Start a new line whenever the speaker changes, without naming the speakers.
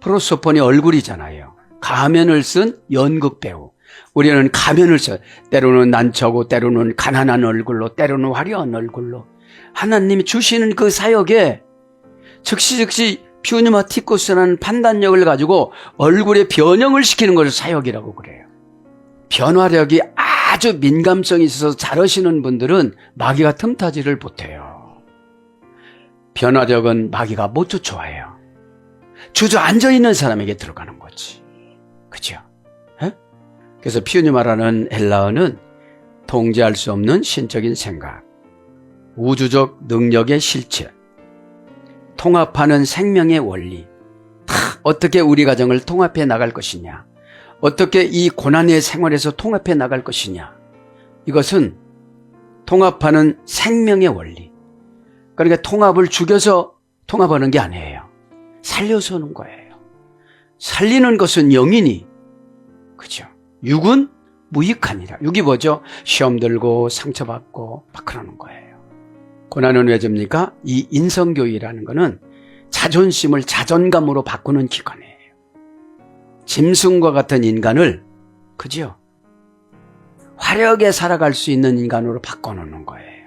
프로소폰이 얼굴이잖아요. 가면을 쓴 연극 배우. 우리는 가면을 써. 때로는 난처고, 때로는 가난한 얼굴로, 때로는 화려한 얼굴로. 하나님이 주시는 그 사역에 즉시 즉시 퓨뉴마티쿠스라는 판단력을 가지고 얼굴에 변형을 시키는 것을 사역이라고 그래요. 변화력이 아주 민감성이 있어서 잘하시는 분들은 마귀가 틈타지를 못해요. 변화력은 마귀가 못 쫓아와요. 주저앉아 있는 사람에게 들어가는 거지. 그죠? 에? 그래서 피우니마라는 헬라어는 통제할 수 없는 신적인 생각, 우주적 능력의 실체, 통합하는 생명의 원리, 다 어떻게 우리 가정을 통합해 나갈 것이냐, 어떻게 이 고난의 생활에서 통합해 나갈 것이냐, 이것은 통합하는 생명의 원리. 그러니까 통합을 죽여서 통합하는 게 아니에요. 살려서 하는 거예요. 살리는 것은 영이니, 그죠? 육은 무익하니라. 육이 뭐죠? 시험 들고 상처받고 막 그러는 거예요. 고난은 왜 줍니까? 이 인성교회라는 거는 자존심을 자존감으로 바꾸는 기관이에요. 짐승과 같은 인간을, 그죠? 화려하게 살아갈 수 있는 인간으로 바꿔놓는 거예요.